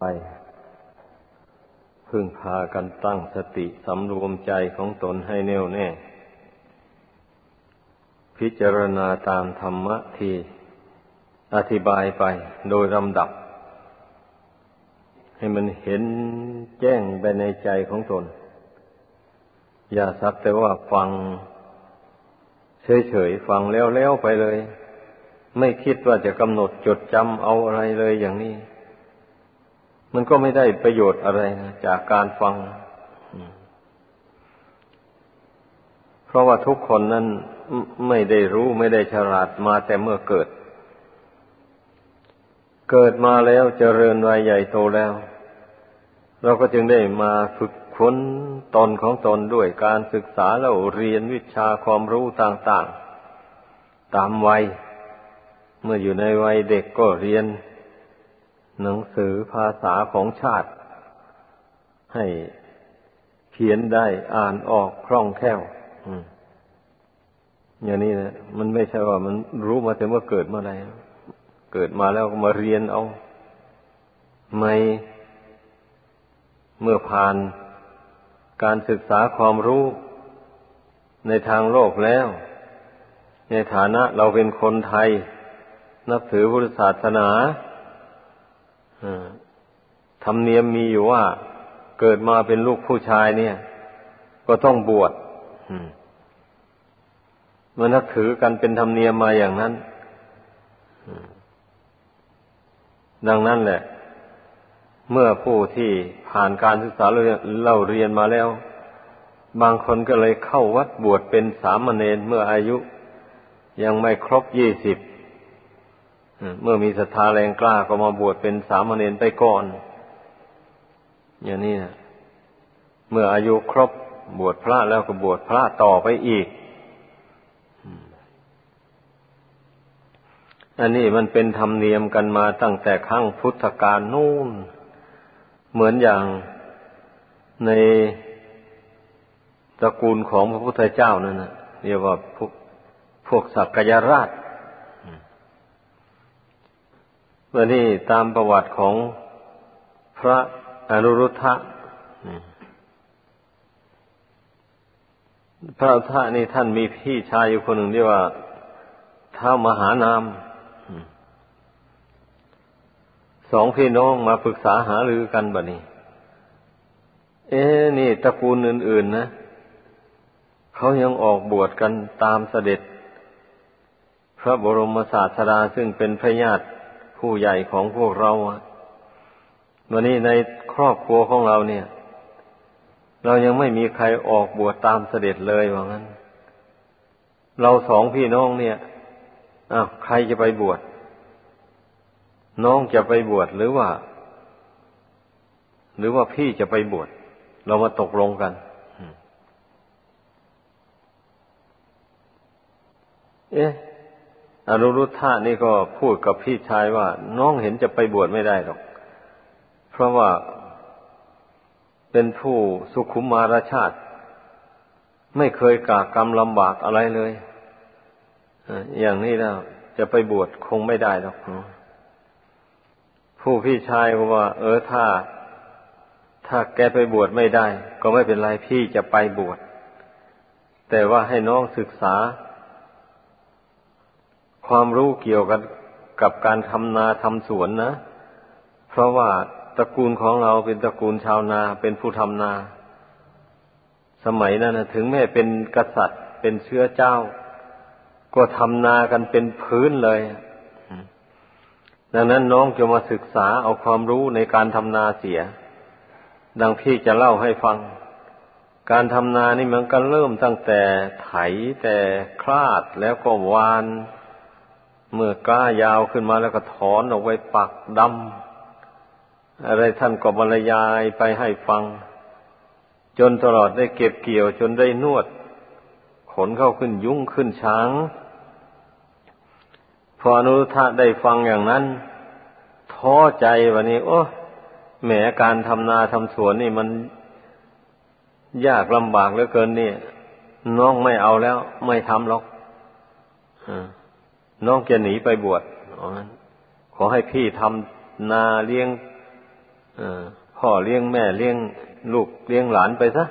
ไป พึ่งพากันตั้งสติสำรวมใจของตนให้แน่วแน่ พิจารณาตามธรรมะที่อธิบายไปโดยลำดับ ให้มันเห็นแจ้งไปในใจของตน อย่าสักแต่ว่าฟังเฉยๆฟังแล้วๆไปเลย ไม่คิดว่าจะกำหนดจดจำเอาอะไรเลยอย่างนี้ มันก็ไม่ได้ประโยชน์อะไรนะจากการฟัง เพราะว่าทุกคนนั้นไม่ได้รู้ไม่ได้ฉลาดมาแต่เมื่อเกิด เกิดมาแล้วเจริญวัยใหญ่โตแล้ว เราก็จึงได้มาฝึกค้นตนของตนด้วยการศึกษาแล้วเรียนวิชาความรู้ต่าง ๆ ตามวัย เมื่ออยู่ในวัยเด็กก็เรียน หนังสือภาษาของชาติ ให้เขียนได้อ่านออกคล่องแคล่วอย่างนี้นะมันไม่ใช่ว่ามันรู้มาแต่เมื่อเกิดเมื่อไรเกิดมาแล้วก็มาเรียนเอาไม่เมื่อผ่านการศึกษาความรู้ในทางโลกแล้ว ในฐานะเราเป็นคนไทย นับถือพุทธศาสนา ธรรมเนียมมีอยู่ว่า เกิดมาเป็นลูกผู้ชายเนี่ย ก็ต้องบวชมันนับถือกันเป็นธรรมเนียมมาอย่างนั้นดังนั้นแหละ เมื่อผู้ที่ผ่านการศึกษาเล่าเรียนมาแล้ว บางคนก็เลยเข้าวัดบวชเป็นสามเณรเมื่ออายุ ยังไม่ครบยี่สิบ เมื่อมีศรัทธาแรงกล้าก็มาบวชเป็นสามเณรไปก่อน อย่างนี้นะเมื่ออายุครบบวชพระแล้วก็บวชพระต่อไปอีก อันนี้มันเป็นธรรมเนียมกันมาตั้งแต่ครั้งพุทธกาลนู่น เหมือนอย่างในตระกูลของพระพุทธเจ้านั่นนะเรียกว่าพวกพวกสักยราช เมื่อนี่ตามประวัติของพระอนุรุทธะพระอุทะนี่ท่านมีพี่ชายอยู่คนหนึ่งเรียกว่าท้ามหานามสองพี่น้องมาปรึกษาหารือกันบะนี้ เอ๊นี่ตระกูลอื่น ๆ นะเขายังออกบวชกันตามเสด็จ พระบรมศาสดาซึ่งเป็นพระญาติ ผู้ใหญ่ของพวกเราวันนี้ในครอบครัวของเราเนี่ย เรายังไม่มีใครออกบวชตามเสด็จเลยว่างั้น เราสองพี่น้องเนี่ยอ้าวใครจะไปบวชน้องจะไปบวชหรือว่า หรือว่าพี่จะไปบวชเรามาตกลงกันเอ๊ะ อนุรุทธะนี่ก็พูดกับพี่ชายว่า น้องเห็นจะไปบวชไม่ได้หรอก เพราะว่าเป็นผู้สุขุมมารชาติ ไม่เคยกากรรมลำบากอะไรเลยอย่างนี้แล้วจะไปบวชคงไม่ได้หรอกผู้พี่ชายก็ว่า เออถ้า ถ้าแกไปบวชไม่ได้ ก็ไม่เป็นไรพี่จะไปบวชแต่ว่าให้น้องศึกษา ความรู้เกี่ยวกันกับการทำนาทำสวนนะ เพราะว่าตระกูลของเราเป็นตระกูลชาวนาเป็นผู้ทำนา สมัยนั้นนะถึงแม้เป็นกษัตริย์เป็นเชื้อเจ้า ก็ทำนากันเป็นพื้นเลย ดังนั้นน้องจะมาศึกษาเอาความรู้ในการทำนาเสีย ดังพี่จะเล่าให้ฟัง การทำนานี่มันก็เริ่มตั้งแต่ไถแต่คลาดแล้วก็วาน เมื่อก้ายาวขึ้นมาแล้วก็ถอนออกไว้ปักดำอะไรท่านก็บรรยายไปให้ฟัง จนตลอดได้เก็บเกี่ยวจนได้นวด ขนเข้าขึ้นยุ่งขึ้นช้าง พออนุทะได้ฟังอย่างนั้น ท้อใจวันนี้ โอ้แหมการทำนาทำสวนนี่มันยากลำบากเหลือเกินนี่น้องไม่เอาแล้ว ไม่ทำหรอกอ่า น้องจะหนีไปบวชขอให้พี่ทำนาเลี้ยงพ่อเลี้ยงแม่เลี้ยงลูกเลี้ยงหลานไปซะ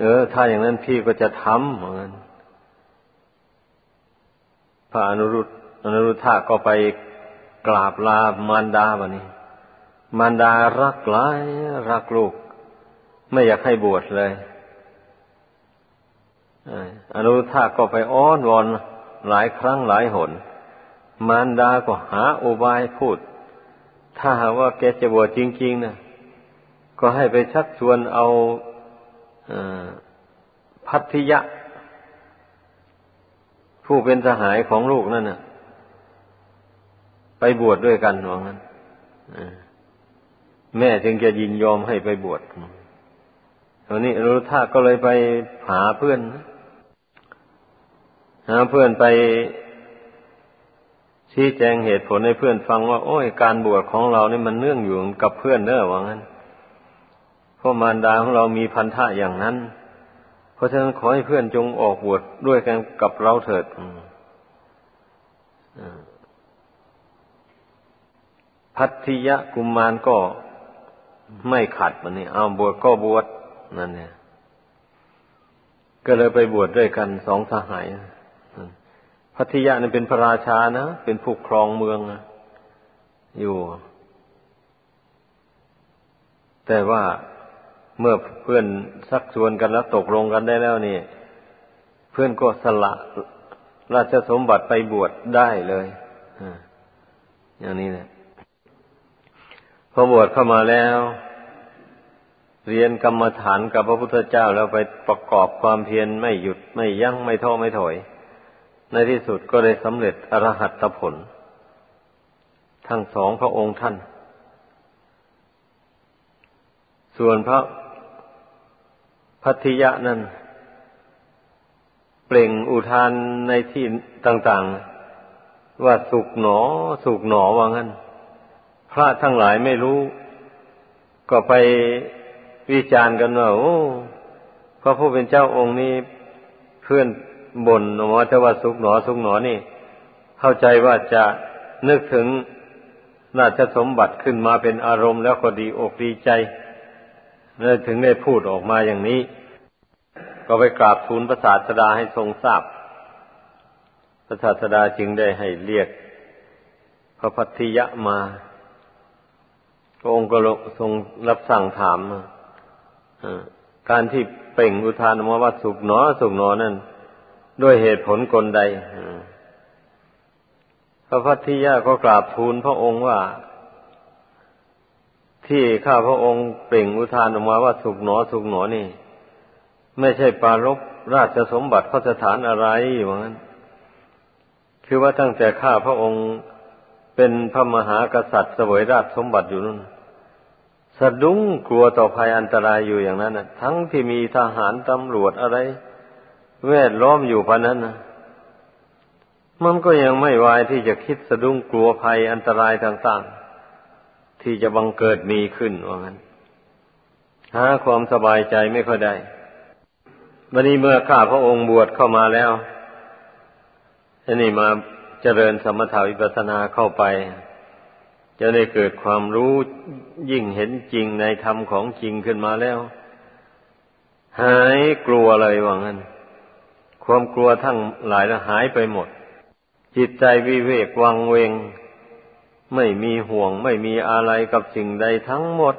เออ ถ้าอย่างนั้นพี่ก็จะทำเหมือนพระอนุรุตอนุรุทธะก็ไปกราบลามารดาบะนี้ มารดารักหลายรักลูก ไม่อยากให้บวชเลย อนุทธะก็ไปอ้อนวอนหลายครั้งหลายหน มารดาก็หาอุบายพูด ถ้าหากว่าแกจะบวชจริงๆนะก็ให้ไปชักชวนเอาพัทธิยะ ผู้เป็นสหายของลูกนั่นน่ะไปบวชดด้วยกันว่างั้นแม่จึงจะยินยอมให้ไปบวชตอนนี้รู้ท่าก็เลยไปหาเพื่อน หาเพื่อนไปชี้แจงเหตุผลให้เพื่อนฟังว่า โอ้ยการบวชของเราเนี่ยมันเนื่องอยู่กับเพื่อนเนอะว่างั้นเพราะมารดาของเรามีพันธะอย่างนั้น เพราะฉะนั้นขอให้เพื่อนจงออกบวชดด้วยกันกับเราเถิดพัทธิยะกุมมารก็ไม่ขัดมันนี่เอาบวชก็บวชนั่นเนี่ย ก็เลยไปบวชดด้วยกันสองสหาย พัทยานี่เป็นพระราชานะ เป็นผู้ครองเมืองนะอยู่ แต่ว่าเมื่อเพื่อนสักชวนกันแล้วตกลงกันได้แล้วนี่ เพื่อนก็สละราชสมบัติไปบวชได้เลยอย่างนี้แหละพอบวชเข้ามาแล้ว เรียนกรรมฐานกับพระพุทธเจ้าแล้วไปประกอบความเพียรไม่หยุดไม่ยั้งไม่ท้อไม่ถอย ในที่สุดก็ได้สำเร็จอรหัตผล ทั้งสองพระองค์ท่าน ส่วนพระพัทยะนั้น เปล่งอุทานในที่ต่าง ๆ ว่าสุกหนอ สุกหนอว่างั้น พระทั้งหลายไม่รู้ ก็ไปวิจารณ์กันว่าโอ้พระผู้เป็นเจ้าองค์นี้เพื่อน บ่นออกมต่ว่าสุกหนอสุกหนอนี่ เข้าใจว่าจะนึกถึงราชสมบัติขึ้นมาเป็นอารมณ์แล้วก็ดีอกดีใจเลยถึงได้พูดออกมาอย่างนี้ ก็ไปกราบทูลพระศาสดาให้ทรงทราบพระศาสดาจึงได้ให้เรียก พระพัทธิยะมาพระองค์ก็ทรงรับสั่งถามการที่เป่งอุทานมาว่าสุกหนอสุกหนอนั่น ด้วยเหตุผลกลใดพระพัทธิยาก็กราบทูลพระองค์ว่า ที่ข้าพระองค์เปล่งอุทานออกมาว่าสุกหนอสุกหนอนี่ ไม่ใช่ปารบราชสมบัติพระสถานอะไรอย่างนั้น คือว่าตั้งแต่ข้าพระองค์เป็นพระมหากษัตริย์เสวยราชสมบัติอยู่นั่นสะดุ้งกลัวต่อภัยอันตรายอยู่อย่างนั้นนะทั้งที่มีทหารตำรวจอะไร แวดล้อมอยู่พะนั้นนะมันก็ยังไม่วายที่จะคิดสะดุ้งกลัวภัยอันตรายต่างๆ ที่จะบังเกิดมีขึ้นว่างั้นหาความสบายใจไม่ค่อยได้วันนี้เมื่อข้าพระองค์บวชเข้ามาแล้วอันนี้มาเจริญสมถาวิปัสสนาเข้าไป จะได้เกิดความรู้ยิ่งเห็นจริงในธรรมของจริงขึ้นมาแล้ว หายกลัวเลยว่างั้น ความกลัวทั้งหลายละหายไปหมด จิตใจวิเวกวังเวง ไม่มีห่วงไม่มีอะไรกับสิ่งใดทั้งหมด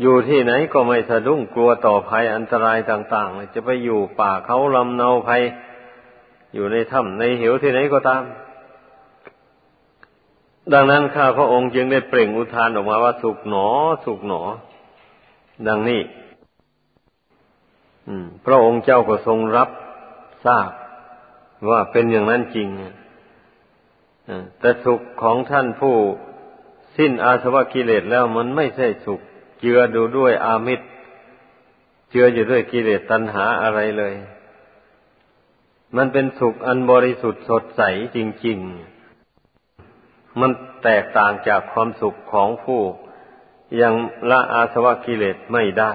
อยู่ที่ไหนก็ไม่สะดุ้งกลัวต่อภัยอันตรายต่างๆ จะไปอยู่ป่าเขาลำเนาภัย อยู่ในถ้ำในเหวที่ไหนก็ตาม ดังนั้นข้าพระองค์จึงได้เปล่งอุทานออกมาว่าสุขหนอ สุขหนอ ดังนี้ พระองค์เจ้าก็ทรงรับทราบว่าเป็นอย่างนั้นจริงแต่สุขของท่านผู้สิ้นอาสวะกิเลสแล้วมันไม่ใช่สุข เจือดูด้วยอามิตร เจืออยู่ด้วยกิเลสตัณหาอะไรเลย มันเป็นสุขอันบริสุทธิ์สดใสจริง ๆ มันแตกต่างจากความสุขของผู้ ยังละอาสวะกิเลสไม่ได้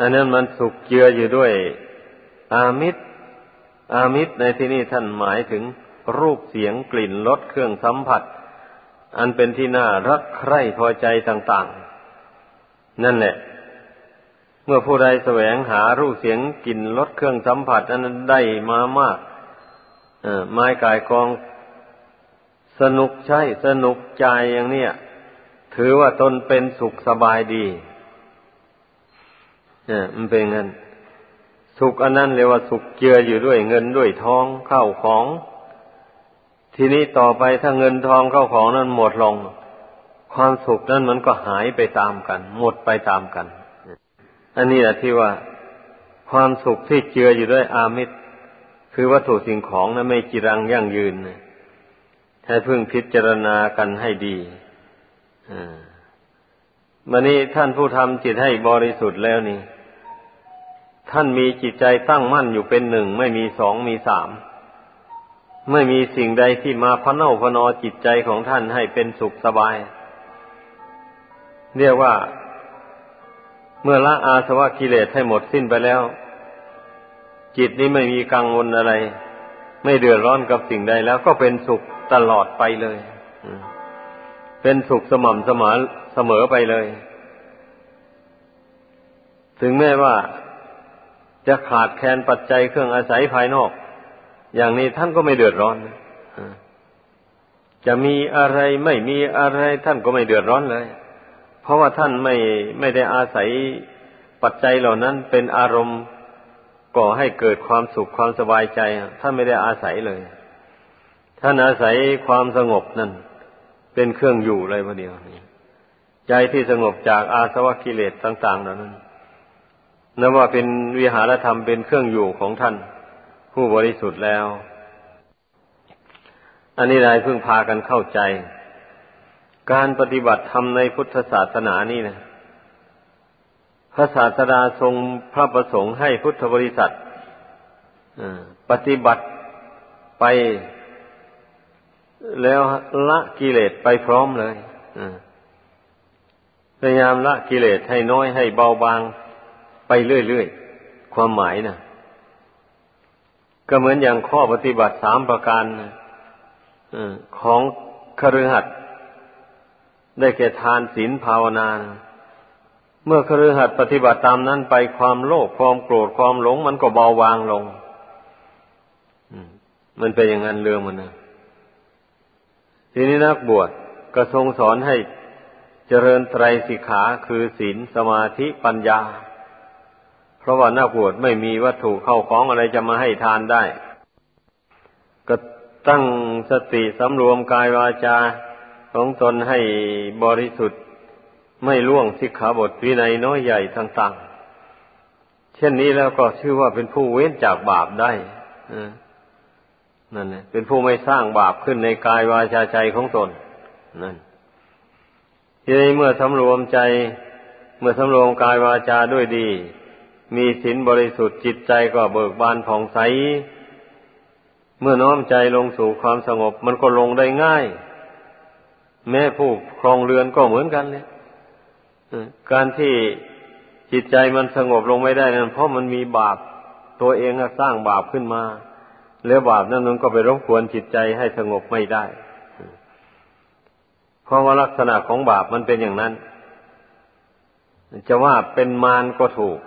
อันนั้นมันสุกเจืออยู่ด้วย อามิตร อามิตรในที่นี้ท่านหมายถึงรูปเสียงกลิ่นรสเครื่องสัมผัส อันเป็นที่น่ารักใคร่พอใจต่าง ๆ นั่นแหละ เมื่อผู้ใดแสวงหารูปเสียงกลิ่นรสเครื่องสัมผัส อันั้นได้มามากไม้กายกอง สนุกใช่สนุกใจอย่างเนี้ยถือว่าตนเป็นสุขสบายดี เนี่ยมันเป็นงั้นสุขอันนั้นเรียกว่าสุขเจืออยู่ด้วยเงินด้วยทองเข้าของ ทีนี้ต่อไปถ้าเงินทองเข้าของนั้นหมดลง ความสุขนั้นมันก็หายไปตามกัน หมดไปตามกัน อันนี้แหละที่ว่าความสุขที่เจืออยู่ด้วยอามิตร คือวัตถุสิ่งของนั้นไม่จีรังยั่งยืนให้พึ่งพิจารณากันให้ดีอ่ามันนี้ท่านผู้ทำจิตให้บริสุทธิ์แล้วนี่ ท่านมีจิตใจตั้งมั่นอยู่เป็นหนึ่ง ไม่มีสองมีสามไม่มีสิ่งใดที่มาพะเนาพนอจิตใจของท่านให้เป็นสุขสบาย เรียกว่า เมื่อละอาสวะกิเลสให้หมดสิ้นไปแล้ว จิตนี้ไม่มีกังวลอะไร ไม่เดือดร้อนกับสิ่งใดแล้วก็เป็นสุขตลอดไปเลย เป็นสุขสม่ำเสมอเสมอไปเลย ถึงแม้ว่า จะขาดแคลนปัจจัยเครื่องอาศัยภายนอก อย่างนี้ท่านก็ไม่เดือดร้อนจะมีอะไรไม่มีอะไรท่านก็ไม่เดือดร้อนเลย เพราะว่าท่านไม่ไม่ได้อาศัยปัจจัยเหล่านั้นเป็นอารมณ์ก่อให้เกิดความสุขความสบายใจท่านไม่ได้อาศัยเลย ท่านอาศัยความสงบนั่น เป็นเครื่องอยู่เลยพอเดียวใจที่สงบจากอาสวะกิเลสต่าง ๆ เหล่านั้น นับว่าเป็นวิหารธรรมเป็นเครื่องอยู่ของท่าน ผู้บริสุทธิ์แล้ว อันนี้นายเพิ่งพากันเข้าใจ การปฏิบัติธรรมในพุทธศาสนานี่นะพระศาสดาทรงพระประสงค์ให้พุทธบริษัทปฏิบัติไปแล้วละกิเลสไปพร้อมเลยพยายามละกิเลสให้น้อยให้เบาบาง ไปเรื่อยๆ ความหมายนะก็เหมือนอย่างข้อปฏิบัติสามประการของคฤหัสถ์ได้แก่ทานศีลภาวนานะเมื่อคฤหัสถ์ปฏิบัติตามนั้นไปความโลภความโกรธความหลง มันก็เบาบางลงมันเป็นอย่างนั้นเรื่องมันนะทีนี้นักบวชก็ทรงสอนให้เจริญไตรสิกขาคือศีลสมาธิปัญญา เพราะว่านักบวชไม่มีวัตถุเข้าของอะไรจะมาให้ทานได้ ก็ตั้งสติสำรวมกายวาจาของตนให้บริสุทธิ์ไม่ล่วงสิกขาบทวินัยน้อยใหญ่ต่างๆ เช่นนี้แล้วก็ชื่อว่าเป็นผู้เว้นจากบาปได้นั่นแหละเป็นผู้ไม่สร้างบาปขึ้นในกายวาจาใจของตนนั่นทีนี้เมื่อสำรวมใจ เมื่อสำรวมกายวาจาด้วยดี มีศีลบริสุทธิ์จิตใจก็เบิกบานผ่องใส เมื่อน้อมใจลงสู่ความสงบ มันก็ลงได้ง่าย แม้ผู้ครองเรือนก็เหมือนกันเลยการที่จิตใจมันสงบลงไม่ได้นั้นเพราะมันมีบาปตัวเองสร้างบาปขึ้นมา แล้วบาปนั้นมันก็ไปรบกวนจิตใจให้สงบไม่ได้ เพราะว่าลักษณะของบาปมันเป็นอย่างนั้น จะว่าเป็นมารก็ถูก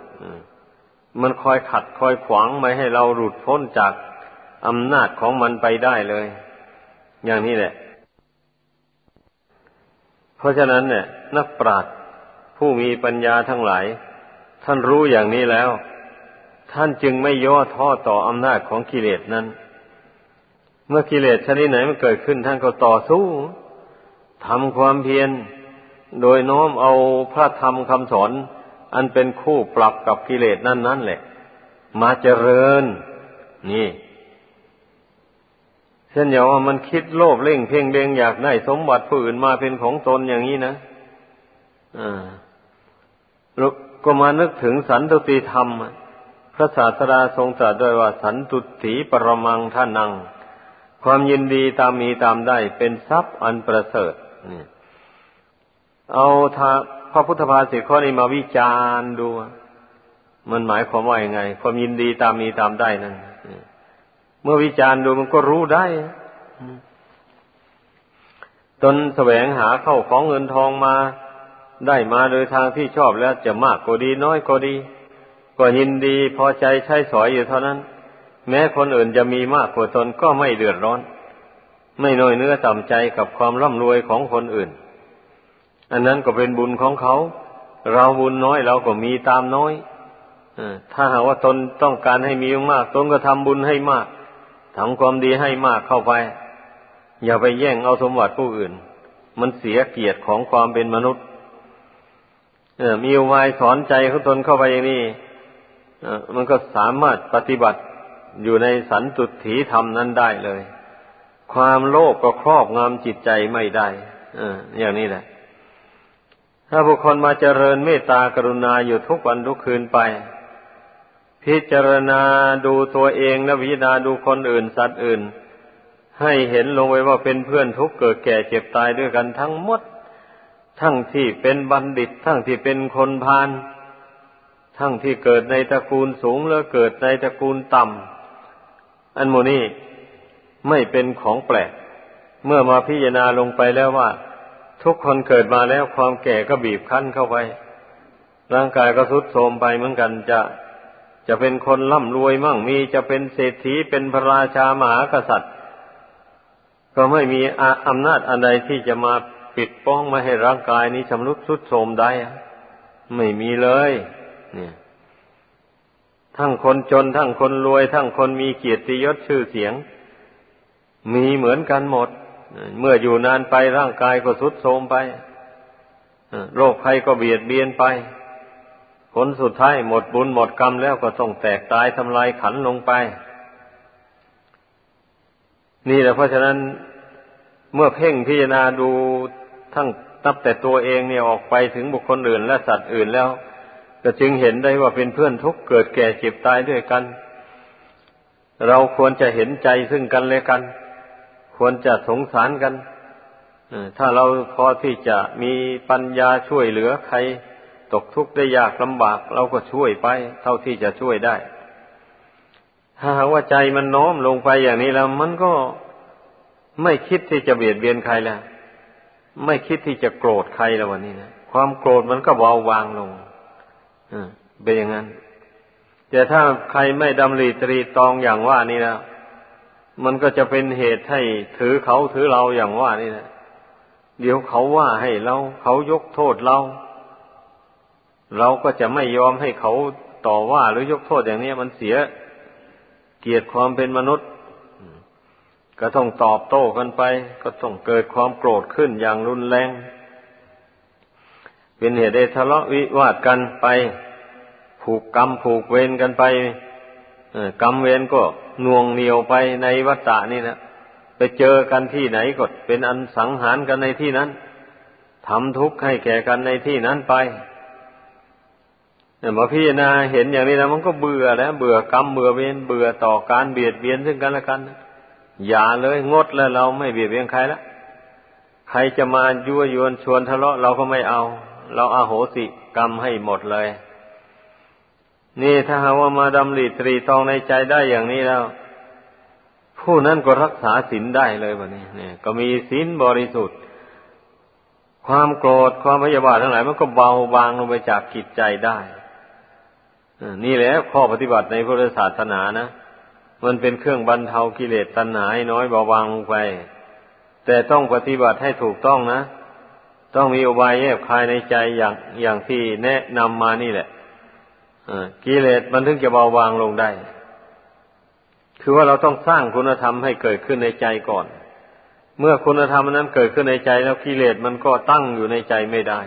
มันคอยขัดคอยขวางไม่ให้เราหลุดพ้นจากอำนาจของมันไปได้เลย อย่างนี้แหละ เพราะฉะนั้นเนี่ย นักปราชญ์ผู้มีปัญญาทั้งหลาย ท่านรู้อย่างนี้แล้ว ท่านจึงไม่ย่อท้อต่ออำนาจของกิเลสนั้น เมื่อกิเลสชนิดไหนมันเกิดขึ้นท่านก็ต่อสู้ทำความเพียรโดยน้อมเอาพระธรรมคำสอน อันเป็นคู่ปรับกับกิเลสนั่นนั่นแหละ มาเจริญ นี่เช่นอย่างว่ามันคิดโลภเล่งเพ่งเดงอยากได้สมบัติผู้อื่นมาเป็นของตนอย่างนี้นะอ่าก็มานึกถึงสันตุติธรรม พระศาสดาทรงตรัสด้วยว่าสันตุถีปรมังท่านัง ความยินดีตามมีตามได้เป็นทรัพย์อันประเสริฐนี่ เอาทาพระพุทธภาษิตข้อนี้มาวิจารณ์ดู มันหมายความว่ายังไง ความยินดีตามมีตามได้นั่นเมื่อวิจารณ์ดูมันก็รู้ได้ตนแสวงหาเข้าของเงินทองมาได้มาโดยทางที่ชอบแล้วจะมากก็ดีน้อยก็ดี ก็ยินดีพอใจใช้สอยอยู่เท่านั้น แม้คนอื่นจะมีมากกว่าตนก็ไม่เดือดร้อน ไม่น้อยเนื้อต่ำใจกับความร่ำรวยของคนอื่น อันนั้นก็เป็นบุญของเขา เราบุญน้อยเราก็มีตามน้อยถ้าหากว่าตนต้องการให้มีมาก ตนก็ทำบุญให้มากทำความดีให้มากเข้าไป อย่าไปแย่งเอาสมบัติผู้อื่น มันเสียเกียรติของความเป็นมนุษย์มีอุบายสอนใจของตนเข้าไปอย่างนี้มันก็สามารถปฏิบัติอยู่ในสันตุถีธรรมนั้นได้เลย ความโลภกก็ครอบงำจิตใจไม่ได้อย่างนี้แหละ ถ้าบุคคลมาเจริญเมตตากรุณาอยู่ทุกวันทุกคืนไป พิจารณาดูตัวเองและวิจารณาดูคนอื่นสัตว์อื่น ให้เห็นลงไว้ว่าเป็นเพื่อนทุกเกิดแก่เจ็บตายด้วยกันทั้งหมด ทั้งที่เป็นบัณฑิต ทั้งที่เป็นคนพาลทั้งที่เกิดในตระกูลสูงแล้วเกิดในตระกูลต่ำอันโมนี้ไม่เป็นของแปลก เมื่อมาพิจารณาลงไปแล้วว่า ทุกคนเกิดมาแล้วความแก่ก็บีบคั้นเข้าไป ร่างกายก็ทรุดโทรมไปเหมือนกันจะจะเป็นคนร่ำรวยมั่งมีจะเป็นเศรษฐีเป็นพระราชามหากษัตริย์ ก็ไม่มีอำนาจอันใดที่จะมาปิดป้องไม่ให้ร่างกายนี้ชำรุดทรุดโทรมได้ไม่มีเลย เนี่ย ทั้งคนจน ทั้งคนรวย ทั้งคนมีเกียรติยศชื่อเสียง มีเหมือนกันหมด เมื่ออยู่นานไปร่างกายก็ทรุดโทรมไปโรคภัยก็เบียดเบียนไป ผลสุดท้ายหมดบุญหมดกรรมแล้วก็ต้องแตกตายทำลายขันลงไป นี่แหละเพราะฉะนั้นเมื่อเพ่งพิจารณาดูทั้งตับแต่ตัวเองเนี่ยออกไปถึงบุคคลอื่น และสัตว์อื่นแล้ว ก็จึงเห็นได้ว่าเป็นเพื่อนทุกเกิดแก่เจ็บตายด้วยกัน เราควรจะเห็นใจซึ่งกันและกัน ควรจะสงสารกันถ้าเราพอที่จะมีปัญญาช่วยเหลือใคร ตกทุกข์ได้ยากลำบาก เราก็ช่วยไป เท่าที่จะช่วยได้ ถ้าหากว่าใจมันโน้มลงไปอย่างนี้แล้ว มันก็ไม่คิดที่จะเบียดเบียนใครแล้ว ไม่คิดที่จะโกรธใครแล้ววันนี้นะความโกรธมันก็เบาบางลงเป็นอย่างนั้น แต่ถ้าใครไม่ดำริตรีตองอย่างว่านี่นะ มันก็จะเป็นเหตุให้ถือเขาถือเราอย่างว่านี่นะเดี๋ยวเขาว่าให้เราเขายกโทษเรา เราก็จะไม่ยอมให้เขาต่อว่าหรือยกโทษอย่างนี้มันเสียเกียรติความเป็นมนุษย์ ก็ต้องตอบโต้กันไป ก็ต้องเกิดความโกรธขึ้นอย่างรุนแรง เป็นเหตุได้ทะเลาะวิวาทกันไป ผูกกรรมผูกเวรกันไป กรรมเวรก็น่วงเหนียวไปในวัฏฏะนี่นะไปเจอกันที่ไหนก็เป็นอันสังหารกันในที่นั้นทำทุกข์ให้แก่กันในที่นั้นไปเนี่ยมาพี่นาเห็นอย่างนี้นะมันก็เบื่อแล้ว เบื่อกรรมเบื่อเวรเบื่อต่อการเบียดเบียนซึ่งกันและกันอย่าเลยงดแล้วเราไม่เบียดเบียนใครละใครจะมายั่วยวนชวนทะเลาะเราก็ไม่เอา เราอาโหสิกรรมให้หมดเลย นี่ถ้าหาว่ามาดำริตรีตองในใจได้อย่างนี้แล้ว ผู้นั้นก็รักษาศีลได้เลยวันนี้เนี่ย ก็มีศีลบริสุทธิ์ ความโกรธความพยาบาททั้งหลายมันก็เบาบางลงไปจากจิตใจได้นี่แหละข้อปฏิบัติในพุทธศาสนานะมันเป็นเครื่องบรรเทากิเลสตัณหาให้น้อยเบาบางลงไป แต่ต้องปฏิบัติให้ถูกต้องนะ ต้องมีอุบายแยบคายในใจอย่างอย่างที่แนะนำมานี่แหละ กิเลสมันถึงจะเบาบางลงได้ คือว่าเราต้องสร้างคุณธรรมให้เกิดขึ้นในใจก่อน เมื่อคุณธรรมนั้นเกิดขึ้นในใจแล้วกิเลสมันก็ตั้งอยู่ในใจไม่ได้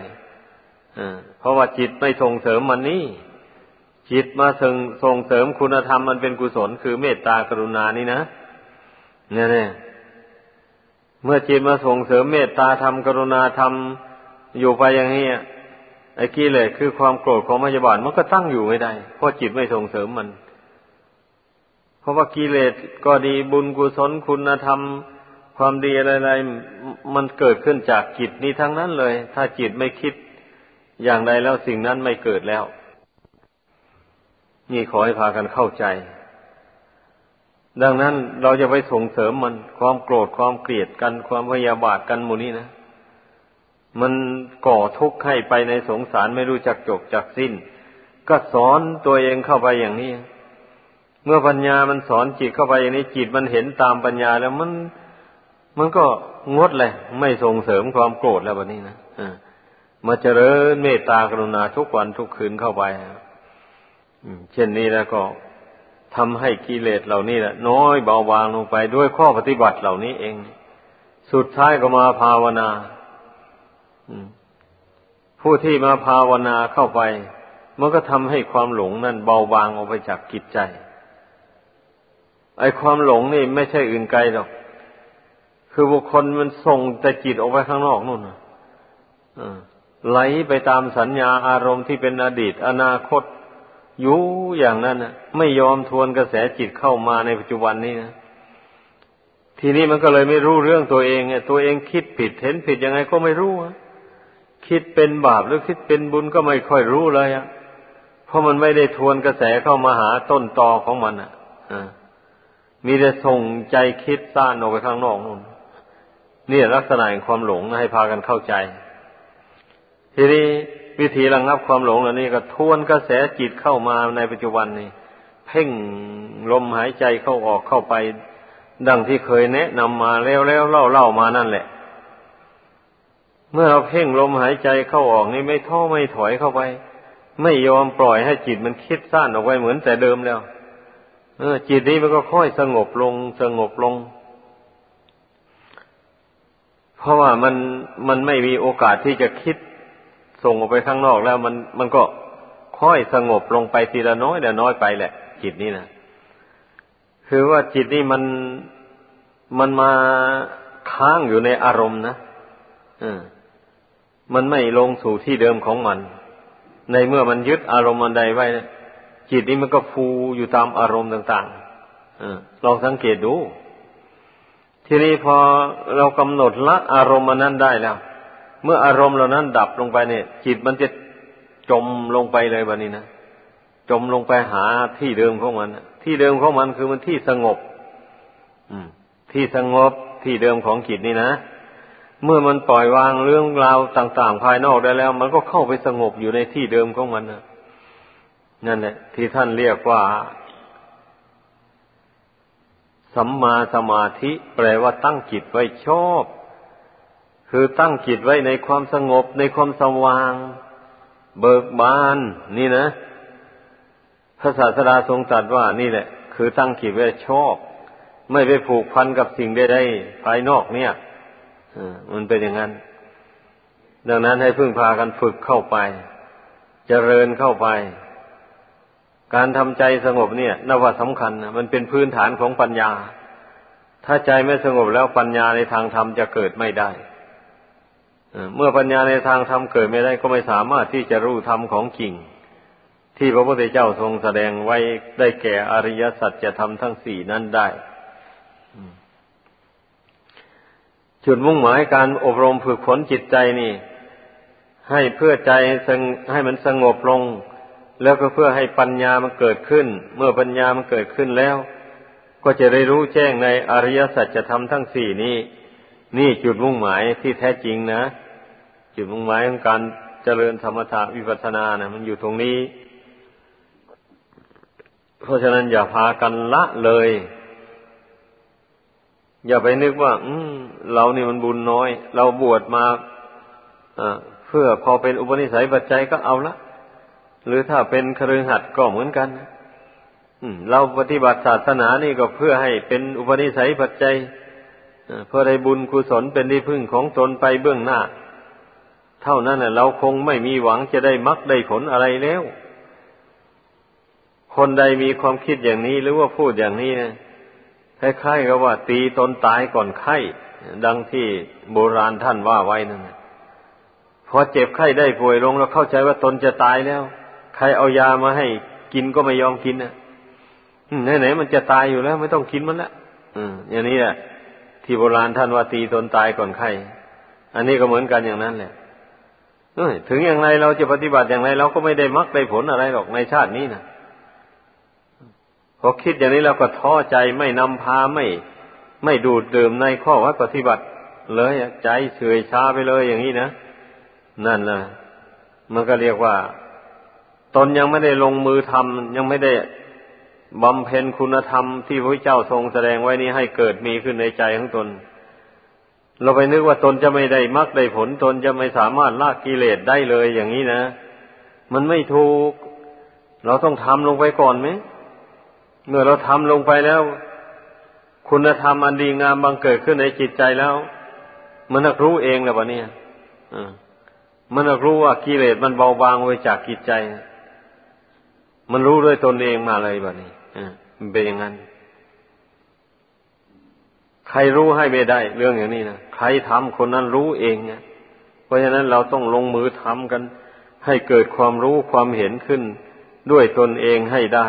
เพราะว่าจิตไม่ส่งเสริมมันนี่ จิตมาส่งส่งเสริมคุณธรรมมันเป็นกุศล คือเมตตากรุณานี่นะเนี่ยเนี่ยเมื่อจิตมาส่งเสริมเมตตาธรรมกรุณาธรรมอยู่ไปอย่างนี้ ไอ้กิเลสคือความโกรธของพยาบาทมันก็ตั้งอยู่ไม่ได้ เพราะจิตไม่ส่งเสริมมัน เพราะว่ากิเลสก็ดีบุญกุศลคุณธรรม ความดีอะไรๆมันเกิดขึ้นจากจิตนี้ทั้งนั้นเลย ถ้าจิตไม่คิดอย่างใดแล้วสิ่งนั้นไม่เกิดแล้ว นี่ขอให้พากันเข้าใจ ดังนั้นเราจะไปส่งเสริมมันความโกรธความเกลียดกันความพยาบาทกันหมู่นี้นะ มันก่อทุกข์ให้ไปในสงสารไม่รู้จักจบจักสิ้น ก็สอนตัวเองเข้าไปอย่างนี้ เมื่อปัญญามันสอนจิตเข้าไปอย่างนี้จิตมันเห็นตามปัญญาแล้วมัน มันก็งดเลยไม่ส่งเสริมความโกรธแล้วแบบนี้นะอ่ามาเจริญเมตตากรุณาทุกวันทุกคืนเข้าไปเช่นนี้แล้วก็ทำให้กิเลสเหล่านี้แหละน้อยเบาบางลงไปด้วยข้อปฏิบัติเหล่านี้เอง สุดท้ายก็มาภาวนา ผู้ที่มาภาวนาเข้าไป มันก็ทำให้ความหลงนั่นเบาบางออกไปจากกิจใจ ไอ้ความหลงนี่ไม่ใช่อื่นไกลหรอก คือบุคคลมันส่งแต่จิตออกไปข้างนอกนู่นไหลไปตามสัญญาอารมณ์ที่เป็นอดีต อนาคตอยู่อย่างนั้นนะไม่ยอมทวนกระแสจิตเข้ามาในปัจจุบันนี้นะทีนี้มันก็เลยไม่รู้เรื่องตัวเองตัวเองคิดผิดเห็นผิดยังไงก็ไม่รู้ คิดเป็นบาปหรือคิดเป็นบุญก็ไม่ค่อยรู้เลยอะเพราะมันไม่ได้ทวนกระแสเข้ามาหาต้นตอของมันอะมีแต่ส่งใจคิดซ่านออกไปข้างนอกนู่นนี่ลักษณะแห่งความหลงให้พากันเข้าใจ ทีนี้วิธีระงับความหลงเหล่านี้ก็ทวนกระแสจิตเข้ามาในปัจจุบันนี้เพ่งลมหายใจเข้าออกเข้าไป ดังที่เคยแนะนำมาแล้วแล้วเล่าเล่ามานั่นแหละ เมื่อเราเพ่งลมหายใจเข้าออกนี่ไม่ท้อไม่ถอยเข้าไป ไม่ยอมปล่อยให้จิตมันคิดสั้นออกไปเหมือนแต่เดิมแล้ว เออ จิตนี้มันก็ค่อยสงบลงสงบลง เพราะว่ามันมันไม่มีโอกาสที่จะคิดส่งออกไปข้างนอกแล้วมันมันก็ค่อยสงบลงไปทีละน้อยแต่น้อยไปแหละ จิตนี่นะคือว่าจิตนี่มันมันมาค้างอยู่ในอารมณ์นะอมั มันไม่ลงสู่ที่เดิมของมัน ในเมื่อมันยึดอารมณ์อันใดไว้จิตนี้มันก็ฟูอยู่ตามอารมณ์ต่างๆอลองสังเกตดู ทีนี้พอเรากำหนดละอารมณ์นั้นได้แล้ว เมื่ออารมณ์เหล่านั้นดับลงไปเนี่ย จิตมันจะจมลงไปเลยวันนี้นะจมลงไปหาที่เดิมของมัน ที่เดิมของมันคือมันที่สงบ อืม ที่สงบที่เดิมของจิตนี่นะ เมื่อมันปล่อยวางเรื่องราวต่าง ๆ ภายนอกได้แล้ว มันก็เข้าไปสงบอยู่ในที่เดิมของมันนะนั่นแหละ ที่ท่านเรียกว่า สัมมาสมาธิ แปลว่าตั้งจิตไว้ชอบ คือตั้งจิตไว้ในความสงบ ในความสว่าง เบิกบาน นี่นะพระศาสดาทรงตรัสว่านี่แหละ คือตั้งจิตไว้ชอบ ไม่ไปผูกพันกับสิ่งใดๆภายนอกเนี่ย มันเป็นอย่างนั้น ดังนั้นให้พึ่งพากันฝึกเข้าไปจเจริญเข้าไป การทำใจสงบเนี่ยนับว่าสำคัญนะมันเป็นพื้นฐานของปัญญา ถ้าใจไม่สงบแล้วปัญญาในทางธรรมจะเกิดไม่ได้เมื่อปัญญาในทางธรรมเกิดไม่ได้ก็ไม่สามารถที่จะรู้ธรรมของจริง ที่พระพุทธเจ้าทรงแสดงไว้ได้แก่อริยสัจธรรมทั้งสี่นั้นได้ จุดมุ่งหมายการอบรมฝึกฝนจิตใจนี่ ให้เพื่อใจให้มันสงบลง แล้วก็เพื่อให้ปัญญามันเกิดขึ้น เมื่อปัญญามันเกิดขึ้นแล้ว ก็จะได้รู้แจ้งในอริยสัจธรรมทั้งสี่นี้ นี่จุดมุ่งหมายที่แท้จริงนะ จุดมุ่งหมายของการเจริญธรรมถาวิปัสสนาเนะมันอยู่ตรงนี้ เพราะฉะนั้นอย่าพากันละเลย อย่าไปนึกว่า อืมเรานี่มันบุญน้อย เราบวชมาเพื่อพอเป็นอุปนิสัยปัจจัยก็เอาละหรือถ้าเป็นครือหัดก็เหมือนกันเราปฏิบัติศาสนานี่ก็เพื่อให้เป็นอุปนิสัยปัจจัยเพื่อได้บุญกุศลเป็นที่พึ่งของตนไปเบื้องหน้า เท่านั้นเราคงไม่มีหวังจะได้มรรคได้ผลอะไรแล้ว คนใดมีความคิดอย่างนี้หรือว่าพูดอย่างนี้นะ คล้ายๆกับว่า ตีตนตายก่อนไข้ ดังที่โบราณท่านว่าไว้นั่นพอเจ็บไข้ได้ป่วยลงแล้วเข้าใจว่าตนจะตายแล้ว ใครเอายามาให้กินก็ไม่ยอมกินนะไหนๆมันจะตายอยู่แล้ว ไม่ต้องกินมันละอืมอย่างนี้แหละที่โบราณท่านว่าตีตนตายก่อนไข้ อันนี้ก็เหมือนกันอย่างนั้นแหละถึงอย่างไรเราจะปฏิบัติอย่างไรเราก็ไม่ได้มรรคได้ผลอะไรหรอกในชาตินี้นะ พอคิดอย่างนี้เราก็ท้อใจไม่นำพาไม่ ไม่ดูดดื่มในข้อวัดปฏิบัติ เลยใจเฉยชาไปเลยอย่างนี้นะนั่นนะมันก็เรียกว่า ตนยังไม่ได้ลงมือทำยังไม่ได้บำเพ็ญคุณธรรมที่พระเจ้าทรงแสดงไว้นี้ให้เกิดมีขึ้นในใจของตน เราไปนึกว่าตนจะไม่ได้มรรคได้ผลตนจะไม่สามารถละกิเลสได้เลยอย่างนี้นะ มันไม่ถูก เราต้องทำลงไปก่อนไหม เมื่อเราทำลงไปแล้ว คุณธรรมอันดีงามบังเกิดขึ้นในจิตใจแล้ว มันนักรู้เองแล้ววะเนี่ยมันนักรู้ว่ากิเลสมันเบาบางไปจากจิตใจ มันรู้ด้วยตนเองมาเลยแบบนี้มันเป็นอย่างนั้น ใครรู้ให้ไม่ได้ เรื่องอย่างนี้นะใครทำคนนั้นรู้เองเนี่ยเพราะฉะนั้นเราต้องลงมือทำกัน ให้เกิดความรู้ความเห็นขึ้น ด้วยตนเองให้ได้